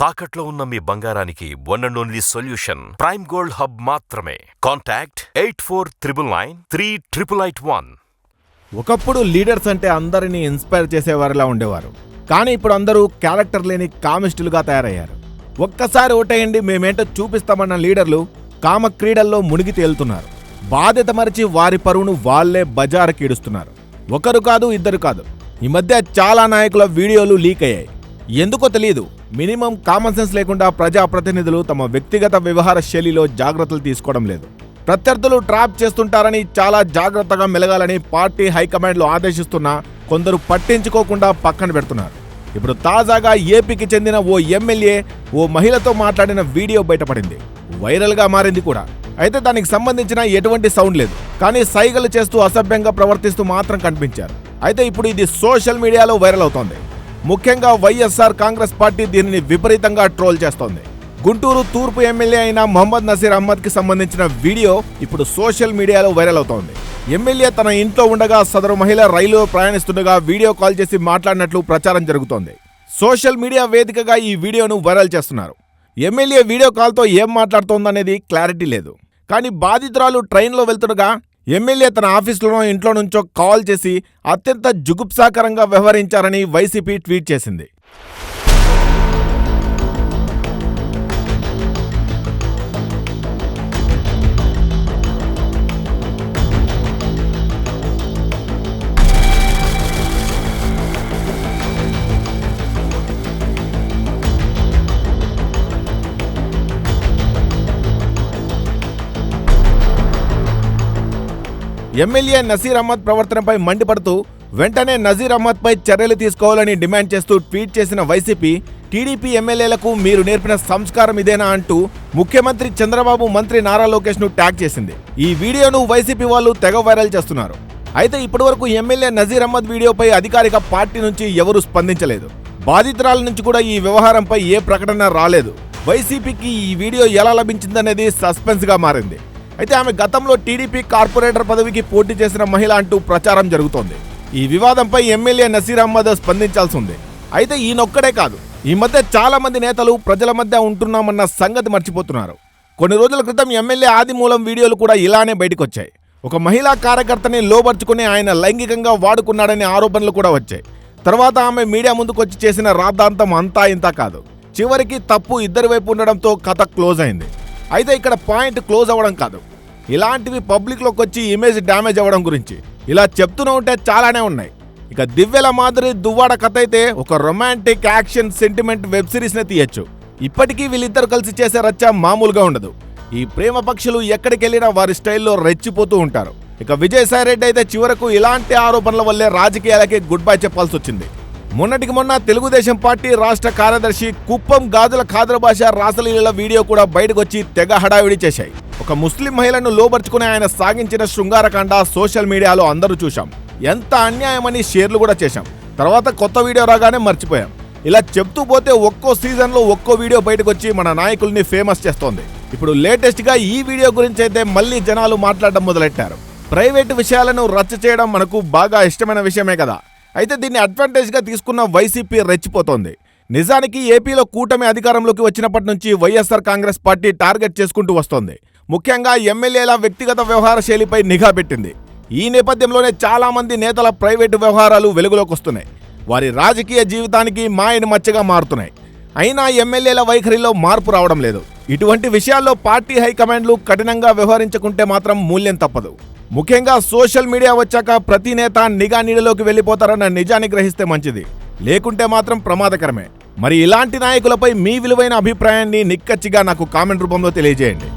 తాకట్లో ఉన్న మీ బంగారానికి one and only solution prime gold hub మాత్రమే. Contact eight four triple nine three triple eight one ఒకప్పుడు లీడర్స్ అంటే అందరినీ ఇన్స్పైర్ చేసేవారిలా ఉండేవారు. కానీ ఇప్పుడు అందరూ క్యారెక్టర్ లేని కామిస్టులుగా తయారయ్యారు. ఒక్కసారి ఓటేయండి మేమేంటో చూపిస్తామన్న లీడర్లు కామ క్రీడల్లో మునిగి తేలుతున్నారు. బాధ్యత మరిచి వారి పరువును వాళ్ళే బజారుకి ఈడుస్తున్నారు. ఒకరు కాదు ఇద్దరు కాదు. ఈ మధ్య చాలా నాయకుల వీడియోలు లీక్ అయ్యాయి. ఎందుకో తెలియదు మినిమం కామన్ సెన్స్ లేకుండా ప్రజాప్రతినిధులు తమ వ్యక్తిగత వ్యవహార శైలిలో జాగ్రత్తలు తీసుకోవడం లేదు. ప్రత్యర్థులు ట్రాప్ చేస్తుంటారని చాలా జాగ్రత్తగా మెలగాలని పార్టీ హైకమాండ్లు ఆదేశిస్తున్నా కొందరు పట్టించుకోకుండా పక్కన పెడుతున్నారు. ఇప్పుడు తాజాగా ఏపీకి చెందిన ఓ ఎమ్మెల్యే ఓ మహిళతో మాట్లాడిన వీడియో బయటపడింది. వైరల్గా మారింది కూడా. అయితే దానికి సంబంధించిన ఎటువంటి సౌండ్ లేదు. కానీ సైగలు చేస్తూ అసభ్యంగా ప్రవర్తిస్తూ మాత్రం కనిపించారు. అయితే ఇప్పుడు ఇది సోషల్ మీడియాలో వైరల్ అవుతోంది. ముఖ్యంగా వైఎస్ఆర్ కాంగ్రెస్ పార్టీ దీనిని విపరీతంగా ట్రోల్ చేస్తోంది. గుంటూరు తూర్పు ఎమ్మెల్యే అయిన మహమ్మద్ నసీర్ అహ్మద్కి సంబంధించిన వీడియో ఇప్పుడు సోషల్ మీడియాలో వైరల్ అవుతోంది. ఎమ్మెల్యే తన ఇంట్లో ఉండగా సదరు మహిళ రైలు ప్రయాణిస్తుండగా వీడియో కాల్ చేసి మాట్లాడినట్లు ప్రచారం జరుగుతోంది. సోషల్ మీడియా వేదికగా ఈ వీడియోను వైరల్ చేస్తున్నారు. ఎమ్మెల్యే వీడియో కాల్తో ఏం మాట్లాడుతోందనేది క్లారిటీ లేదు. కానీ బాధితురాలు ట్రైన్లో వెళ్తుండగా ఎమ్మెల్యే తన ఆఫీసులోనో ఇంట్లో నుంచో కాల్ చేసి అత్యంత జుగుప్సాకరంగా వ్యవహరించారని వైసీపీ ట్వీట్ చేసింది. ఎమ్మెల్యే నసీర్ అహ్మద్ ప్రవర్తనపై మండిపడుతూ వెంటనే నజీర్ అహ్మద్పై చర్యలు తీసుకోవాలని డిమాండ్ చేస్తూ ట్వీట్ చేసిన వైసీపీ టీడీపీ ఎమ్మెల్యేలకు మీరు నేర్పిన సంస్కారం ఇదేనా అంటూ ముఖ్యమంత్రి చంద్రబాబు మంత్రి నారా లోకేష్ను ట్యాగ్ చేసింది. ఈ వీడియోను వైసీపీ వాళ్ళు తెగ వైరల్ చేస్తున్నారు. అయితే ఇప్పటివరకు ఎమ్మెల్యే నజీర్ అహ్మద్ వీడియోపై అధికారిక పార్టీ నుంచి ఎవరూ స్పందించలేదు. బాధితురాల నుంచి కూడా ఈ వ్యవహారంపై ఏ ప్రకటన రాలేదు. వైసీపీకి ఈ వీడియో ఎలా లభించిందనేది సస్పెన్స్గా మారింది. అయితే ఆమె గతంలో టీడీపీ కార్పొరేటర్ పదవికి పోటీ చేసిన మహిళ అంటూ ప్రచారం జరుగుతోంది. ఈ వివాదంపై ఎమ్మెల్యే నసీర్ అహ్మద్ స్పందించాల్సి ఉంది అయితే ఈయనొక్కడే కాదు ఈ మధ్య చాలా మంది నేతలు ప్రజల మధ్య ఉంటున్నామన్న సంగతి మర్చిపోతున్నారు. కొన్ని రోజుల క్రితం ఎమ్మెల్యే ఆదిమూలం వీడియోలు కూడా ఇలానే బయటకొచ్చాయి. ఒక మహిళా కార్యకర్తని లోబర్చుకుని ఆయన లైంగికంగా వాడుకున్నాడనే ఆరోపణలు కూడా వచ్చాయి. తర్వాత ఆమె మీడియా ముందుకు వచ్చి చేసిన రాద్ధాంతం అంతా ఇంత కాదు. చివరికి తప్పు ఇద్దరి వైపు ఉండడంతో కథ క్లోజ్ అయింది. అయితే ఇక్కడ పాయింట్ క్లోజ్ అవ్వడం కాదు. ఇలాంటివి పబ్లిక్లోకి వచ్చి ఇమేజ్ డ్యామేజ్ అవ్వడం గురించి. ఇలా చెప్తూనే ఉంటే చాలానే ఉన్నాయి. ఇక దివ్యల మాదిరి దువ్వాడ కథ అయితే ఒక రొమాంటిక్ యాక్షన్ సెంటిమెంట్ వెబ్ సిరీస్నే తీయచ్చు. ఇప్పటికీ వీళ్ళిద్దరు కలిసి చేసే రచ్చ మామూలుగా ఉండదు. ఈ ప్రేమ పక్షులు ఎక్కడికి వెళ్ళినా వారి స్టైల్లో రెచ్చిపోతూ ఉంటారు. ఇక విజయసాయి రెడ్డి అయితే చివరకు ఇలాంటి ఆరోపణల వల్లే రాజకీయాలకి గుడ్ బై చెప్పాల్సి వచ్చింది మొన్నటికి మొన్న తెలుగుదేశం పార్టీ రాష్ట్ర కార్యదర్శి కుప్పం గాజుల ఖాదర భాష రాసలీల వీడియో కూడా బయటకు వచ్చి తెగ హడావిడి చేశాయి. ఒక ముస్లిం మహిళను లోబర్చుకుని ఆయన సాగించిన శృంగారకాండ సోషల్ మీడియాలో అందరూ చూశాం. ఎంత అన్యాయమని షేర్లు కూడా చేశాం. తర్వాత కొత్త వీడియో రాగానే మర్చిపోయాం. ఇలా చెప్తూ పోతే ఒక్కో సీజన్లో ఒక్కో వీడియో బయటకు వచ్చి మన నాయకుల్ని ఫేమస్ చేస్తోంది. ఇప్పుడు లేటెస్ట్గా ఈ వీడియో గురించి అయితే మళ్ళీ జనాలు మాట్లాడడం మొదలెట్టారు. ప్రైవేటు విషయాలను రచ్చ చేయడం మనకు బాగా ఇష్టమైన విషయమే కదా. అయితే దీన్ని అడ్వాంటేజ్గా తీసుకున్న వైసీపీ రెచ్చిపోతోంది. నిజానికి ఏపీలో కూటమి అధికారంలోకి వచ్చినప్పటి నుంచి వైఎస్ఆర్ కాంగ్రెస్ పార్టీ టార్గెట్ చేసుకుంటూ వస్తోంది. ముఖ్యంగా ఎమ్మెల్యేల వ్యక్తిగత వ్యవహార శైలిపై నిఘా పెట్టింది. ఈ నేపథ్యంలోనే చాలామంది నేతల ప్రైవేటు వ్యవహారాలు వెలుగులోకి వస్తున్నాయి. వారి రాజకీయ జీవితానికి మాయని మచ్చగా మారుతున్నాయి. అయినా ఎమ్మెల్యేల వైఖరిలో మార్పు రావడం లేదు. ఇటువంటి విషయాల్లో పార్టీ హైకమాండ్లు కఠినంగా వ్యవహరించకుంటే మాత్రం మూల్యం తప్పదు. ముఖ్యంగా సోషల్ మీడియా వచ్చాక ప్రతి నేత నిఘా నీడలోకి వెళ్ళిపోతారన్న నిజాన్ని గ్రహిస్తే మంచిది. లేకుంటే మాత్రం ప్రమాదకరమే. మరి ఇలాంటి నాయకులపై మీ విలువైన అభిప్రాయాన్ని నిక్కచ్చిగా నాకు కామెంట్ రూపంలో తెలియజేయండి.